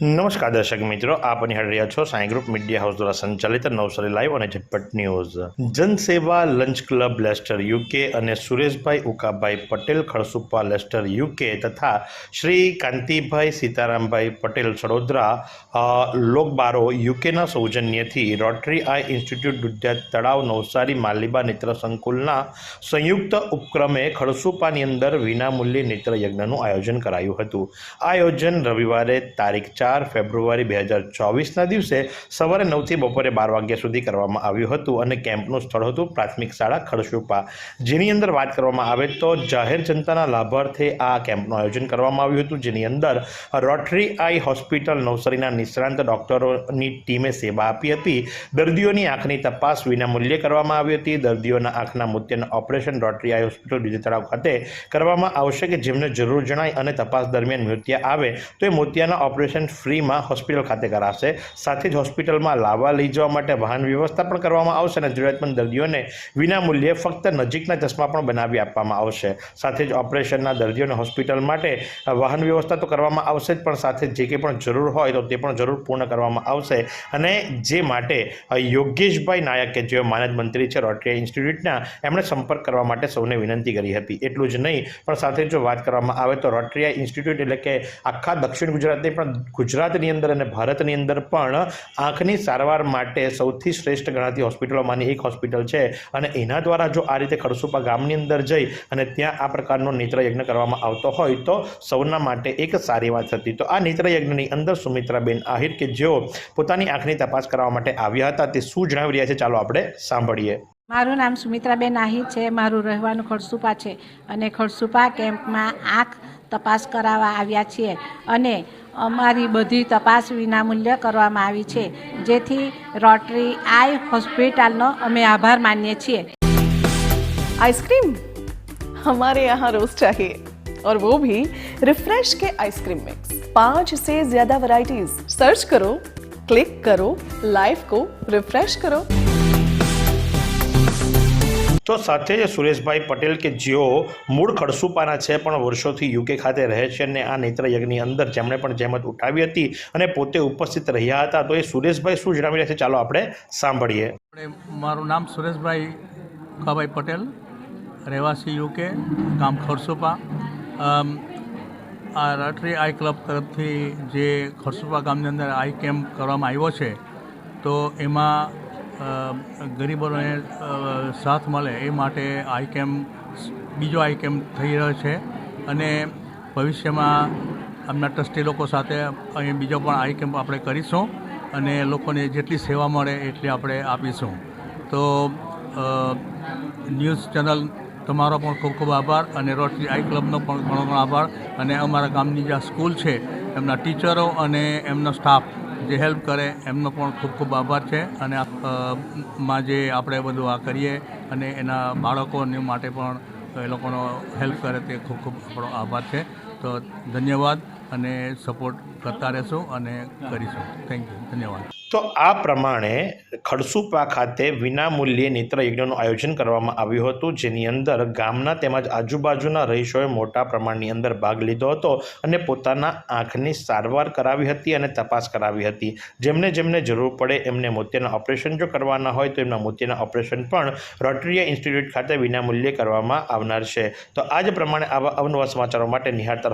નમસ્કાર દર્શક મિત્રો, આપ નિહાળી રહ્યા છો સાંઈ ગ્રુપ મીડિયા હાઉસ દ્વારા સંચાલિત નવસારી લાઈવ અને ઝટપટ news. Jansewa lunch club Leicester UK અને સુરેશભાઈ ઉકાભાઈ પટેલ ખડસુપા લેસ્ટર યુકે તથા શ્રી કાંતિભાઈ સીતારામભાઈ પટેલ સડોદરા લોકબારો યુકેના સૌજન્યથી Rotary Eye Institute Dudhiya Talav Navsari Maliba નેત્ર સંકુલના સંયુક્ત ઉપક્રમે ખડસુપાની અંદર વિનામૂલ્યે નેત્ર યજ્ઞનું આયોજન કરાયું હતું. આ આયોજન રવિવારે તારીખ ચાર ફેબ્રુઆરી બે હજાર ચોવીસના દિવસે સવારે નવથી બપોરે બાર વાગ્યા સુધી કરવામાં આવ્યું હતું અને કેમ્પનું સ્થળ હતું પ્રાથમિક શાળા ખડસુપા. જેની અંદર વાત કરવામાં આવે તો જાહેર જનતાના લાભાર્થે આ કેમ્પનું આયોજન કરવામાં આવ્યું હતું. જેની અંદર રોટરી આઈ હોસ્પિટલ નવસારીના નિષ્ણાંત ડૉક્ટરોની ટીમે સેવા આપી હતી. દર્દીઓની આંખની તપાસ વિનામૂલ્યે કરવામાં આવી હતી. દર્દીઓના આંખના મોતિયાના ઓપરેશન રોટરી આઈ હોસ્પિટલ બીજી તળાવ ખાતે કરવામાં આવશે કે જેમને જરૂર જણાય અને તપાસ દરમિયાન મોતિયા આવે તો એ મોતિયાના ઓપરેશન ફ્રીમાં હોસ્પિટલ ખાતે કરાશે. સાથે જ હોસ્પિટલમાં લાવવા લઈ જવા માટે વાહન વ્યવસ્થા પણ કરવામાં આવશે અને જરૂરિયાતમંદ દર્દીઓને વિનામૂલ્યે ફક્ત નજીકના ચશ્મા પણ બનાવી આપવામાં આવશે. સાથે જ ઓપરેશનના દર્દીઓને હોસ્પિટલ માટે વાહન વ્યવસ્થા તો કરવામાં આવશે જ, પણ સાથે જે કંઈ પણ જરૂર હોય તો તે પણ જરૂર પૂર્ણ કરવામાં આવશે. અને જે માટે યોગેશભાઈ નાયક કે જેઓ માનદ મંત્રી છે રોટરી ઇન્સ્ટિટ્યૂટના, એમણે સંપર્ક કરવા માટે સૌને વિનંતી કરી હતી. એટલું જ નહીં, પણ સાથે જો વાત કરવામાં આવે તો રોટરી ઇન્સ્ટિટ્યૂટ એટલે કે આખા દક્ષિણ ગુજરાતની પણ ગુજરાતની અંદર અને ભારતની અંદર પણ આંખની સારવાર માટે સૌથી શ્રેષ્ઠ ગણાતી હોસ્પિટલોમાંની એક હોસ્પિટલ છે. અને એના દ્વારા જો આ રીતે ખડસુપા ગામની અંદર જઈ અને ત્યાં આ પ્રકારનો નેત્રયજ્ઞ કરવામાં આવતો હોય તો સૌના માટે એક સારી વાત હતી. તો આ નેત્રયજ્ઞની અંદર સુમિત્રાબેન આહિર કે જેઓ પોતાની આંખની તપાસ કરવા માટે આવ્યા હતા તે શું જણાવી રહ્યા છે? ચાલો આપણે સાંભળીએ. મારું નામ સુમિત્રાબેન આહિર છે. મારું રહેવાનું ખડસુપા છે. અને ખડસુપા કેમ્પમાં આંખ તપાસ કરાવવા આવ્યા છીએ અને અમારી બધી તપાસ વિનામૂલ્ય કરવામાં આવી છે જેથી રોટરી આઈ હોસ્પિટલનો અમે આભાર માનીએ છીએ आइसक्रीम हमारे यहाँ रोज चाहिए और वो भी रिफ्रेश के आइसक्रीम मिक्स पांच से ज्यादा वैरायटीज सर्च करो क्लिक करो लाइफ को रिफ्रेश करो તો સાથે જ સુરેશભાઈ પટેલ કે જેઓ મૂળ ખડસુપાના છે, પણ વર્ષોથી યુકે ખાતે રહે છે અને આ નેત્રયજ્ઞની અંદર જેમણે પણ જહેમત ઉઠાવી હતી અને પોતે ઉપસ્થિત રહ્યા હતા. તો એ સુરેશભાઈ શું જણાવી રહ્યા છે? ચાલો આપણે સાંભળીએ. મારું નામ સુરેશભાઈ કાભાઈ પટેલ, રહેવાસી યુકે, ગામ ખરસુપા આ રાટરી આઈ ક્લબ તરફથી જે ખરસુપા ગામની અંદર આઈ કેમ્પ કરવામાં આવ્યો છે, તો એમાં ગરીબોને સાથ મળે એ માટે આઈ કેમ્પ બીજો આઈ કેમ્પ થઈ રહ્યો છે. અને ભવિષ્યમાં આમના ટ્રસ્ટી લોકો સાથે અહીં બીજો પણ આઈ કેમ્પ આપણે કરીશું અને લોકોને જેટલી સેવા મળે એટલી આપણે આપીશું. તો ન્યૂઝ ચેનલ તમારો પણ ખૂબ ખૂબ આભાર અને રોટરી આઈ ક્લબનો પણ ઘણો ઘણો આભાર. અને અમારા ગામની જે સ્કૂલ છે, એમના ટીચરો અને એમનો સ્ટાફ જે હેલ્પ કરે, એમનો પણ ખૂબ ખૂબ આભાર છે. અને માં જે આપણે બધું આ કરીએ અને એના બાળકોને માટે પણ એ લોકોનો હેલ્પ કરે તે ખૂબ ખૂબ આપણો આભાર છે. તો ધન્યવાદ અને સપોર્ટ કરતા રહેશો અને કરીશું. થેન્ક યુ ધન્યવાદ. તો આ પ્રમાણે ખડસુપા ખાતે વિનામૂલ્યે નેત્રયજ્ઞનું આયોજન કરવામાં આવ્યું હતું, જેની અંદર ગામના તેમજ આજુબાજુના રહીશોએ મોટા પ્રમાણની અંદર ભાગ લીધો હતો અને પોતાના આંખની સારવાર કરાવી હતી અને તપાસ કરાવી હતી. જેમને જેમને જરૂર પડે એમને મોતિયાના ઓપરેશન જો કરવાના હોય તો એમના મોતિયાના ઓપરેશન પણ રોટરીયા ઇન્સ્ટિટ્યૂટ ખાતે વિનામૂલ્યે કરવામાં આવનાર છે. તો આજ પ્રમાણે આવા અવનવા સમાચારો માટે નિહાળતા